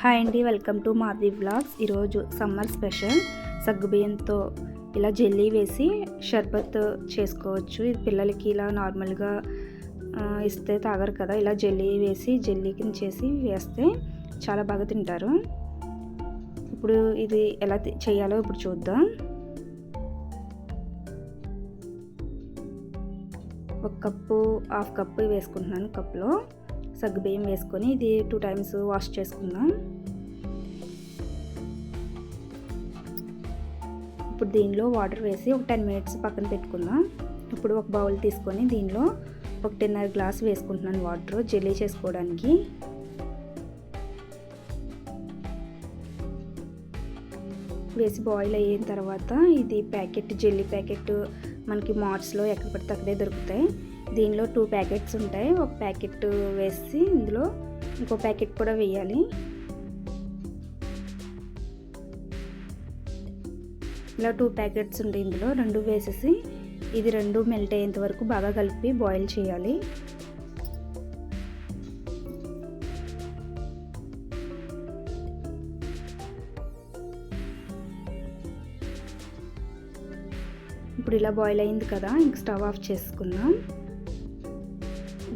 Hi అండి welcome to Madhavi vlogs. ఈరోజు summer special. సగ్గుబియ్యంతో ఇలా జెల్లీ వేసి షర్బత్ చేసుకోవచ్చు. ఇది పిల్లలకి ఇలా నార్మల్గా ఇస్తే తాగరు కదా. ఇలా జెల్లీ వేసి జెల్లీ కింద చేసి వేస్తే చాలా బాగా తింటారు. ఇప్పుడు ఇది ఎలా చేయాలో ఇప్పుడు చూద్దాం. ఒక కప్పు హాఫ్ కప్పు వేసుకుంటున్నాను కప్లో సగ్గుబియ్యం వేసుకొని ఇది టూ టైమ్స్ వాష్ చేసుకుందాం. ఇప్పుడు దీనిలో వాటర్ వేసి ఒక టెన్ మినిట్స్ పక్కన పెట్టుకుందాం. ఇప్పుడు ఒక బౌల్ తీసుకొని దీనిలో ఒకటిన్నర గ్లాస్ వేసుకుంటున్నాను వాటర్ జెల్లీ చేసుకోవడానికి. వేసి బాయిల్ అయిన తర్వాత ఇది ప్యాకెట్ జెల్లీ ప్యాకెట్ మనకి మార్ట్స్లో ఎక్కడ పడితే అక్కడే దొరుకుతాయి. దీనిలో టూ ప్యాకెట్స్ ఉంటాయి. ఒక ప్యాకెట్ వేసి ఇందులో ఇంకో ప్యాకెట్ కూడా వేయాలి. ఇలా టూ ప్యాకెట్స్ ఉంటాయి ఇందులో. రెండు వేసేసి ఇది రెండు మెల్ట్ అయ్యేంత వరకు బాగా కలిపి బాయిల్ చేయాలి. ఇప్పుడు ఇలా బాయిల్ అయింది కదా ఇంక స్టవ్ ఆఫ్ చేసుకుందాం.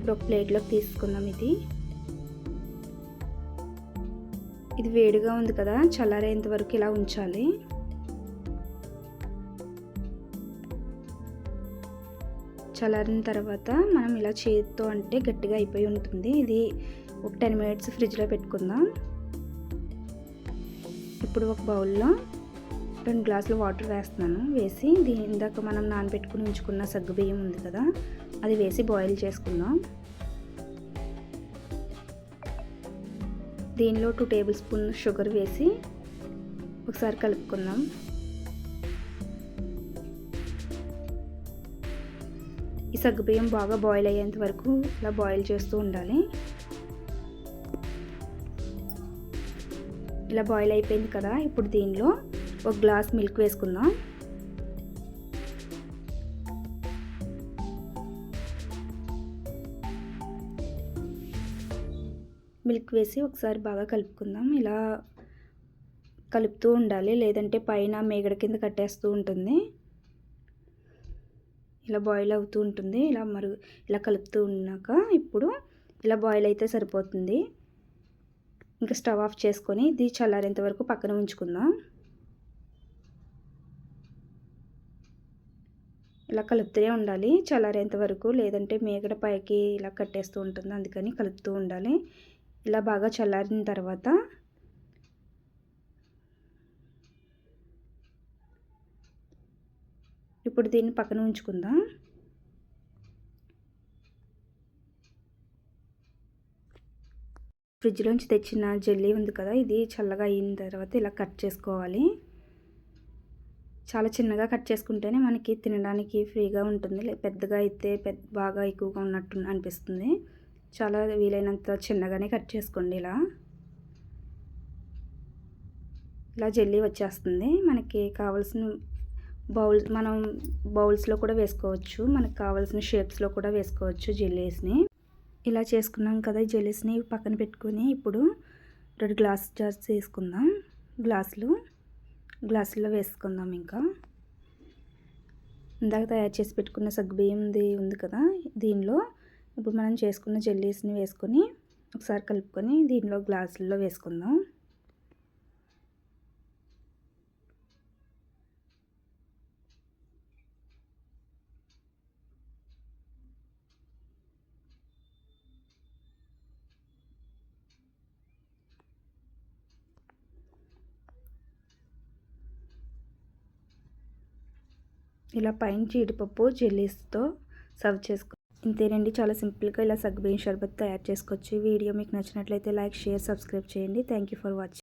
ఇప్పుడు ఒక ప్లేట్లోకి తీసుకుందాం ఇది. ఇది వేడిగా ఉంది కదా చల్లారేంత వరకు ఇలా ఉంచాలి. చల్లారిన తర్వాత మనం ఇలా చేతితో అంటే గట్టిగా అయిపోయి ఉంటుంది. ఇది ఒక టెన్ మినిట్స్ ఫ్రిడ్జ్లో పెట్టుకుందాం. ఇప్పుడు ఒక బౌల్లో రెండు గ్లాసులు వాటర్ వేస్తున్నాను. వేసి దీని ఇందాక మనం నానబెట్టుకుని ఉంచుకున్న సగ్గుబియ్యం ఉంది కదా అది వేసి బాయిల్ చేసుకుందాం. దీనిలో టూ టేబుల్ స్పూన్ షుగర్ వేసి ఒకసారి కలుపుకుందాం. ఈ సగ్గుబియ్యం బాగా బాయిల్ అయ్యేంత వరకు ఇలా బాయిల్ చేస్తూ ఉండాలి. ఇలా బాయిల్ అయిపోయింది కదా ఇప్పుడు దీనిలో ఒక గ్లాస్ మిల్క్ వేసుకుందాం. మిల్క్ వేసి ఒకసారి బాగా కలుపుకుందాం. ఇలా కలుపుతూ ఉండాలి. లేదంటే పైన మేగడ కింద కట్టేస్తూ ఉంటుంది. ఇలా బాయిల్ అవుతూ ఉంటుంది. ఇలా మరుగు ఇలా కలుపుతూ ఉన్నాక ఇప్పుడు ఇలా బాయిల్ అయితే సరిపోతుంది. ఇంకా స్టవ్ ఆఫ్ చేసుకొని ఇది చల్లారేంత వరకు పక్కన ఉంచుకుందాం. ఇలా కలుపుతూనే ఉండాలి. చల్లారేంత వరకు లేదంటే మేగడ పైకి ఇలా కట్టేస్తూ ఉంటుంది. అందుకని కలుపుతూ ఉండాలి. ఇలా బాగా చల్లారిన తర్వాత ఇప్పుడు దీన్ని పక్కన ఉంచుకుందాం. ఫ్రిడ్జ్లోంచి తెచ్చిన జెల్లీ ఉంది కదా ఇది చల్లగా అయిన తర్వాత ఇలా కట్ చేసుకోవాలి. చాలా చిన్నగా కట్ చేసుకుంటేనే మనకి తినడానికి ఫ్రీగా ఉంటుంది. లే- పెద్దగా అయితే పెద్ద బాగా ఎక్కువగా ఉన్నట్టు అనిపిస్తుంది. చాలా వీలైనంత చిన్నగానే కట్ చేసుకోండి ఇలా. ఇలా జెల్లీ వచ్చేస్తుంది. మనకి కావాల్సిన బౌల్ మనం బౌల్స్లో కూడా వేసుకోవచ్చు. మనకు కావాల్సిన షేప్స్లో కూడా వేసుకోవచ్చు జెల్లీస్ని. ఇలా చేసుకున్నాం కదా జెల్లీస్ని పక్కన పెట్టుకొని ఇప్పుడు రెండు గ్లాస్ జార్స్ తీసుకుందాం. గ్లాసులు. గ్లాసుల్లో వేసుకుందాం ఇంకా. ఇందాక తయారు చేసి పెట్టుకున్న సగ్గుబియ్యంది ఉంది కదా దీనిలో. ఇప్పుడు మనం చేసుకున్న జెల్లీస్ని వేసుకొని ఒకసారి కలుపుకొని దీనిలో గ్లాసుల్లో వేసుకుందాం. ఇలా పైన జీడిపప్పు జెల్లీస్తో సర్వ్ చేసుకో ఇంతేనండి. చాలా సింపుల్గా ఇలా సగ్గుబియ్యం షర్బత్ తయారు చేసుకోవచ్చు. వీడియో మీకు నచ్చినట్లయితే లైక్ షేర్ సబ్స్క్రైబ్ చేయండి. Thank you for watching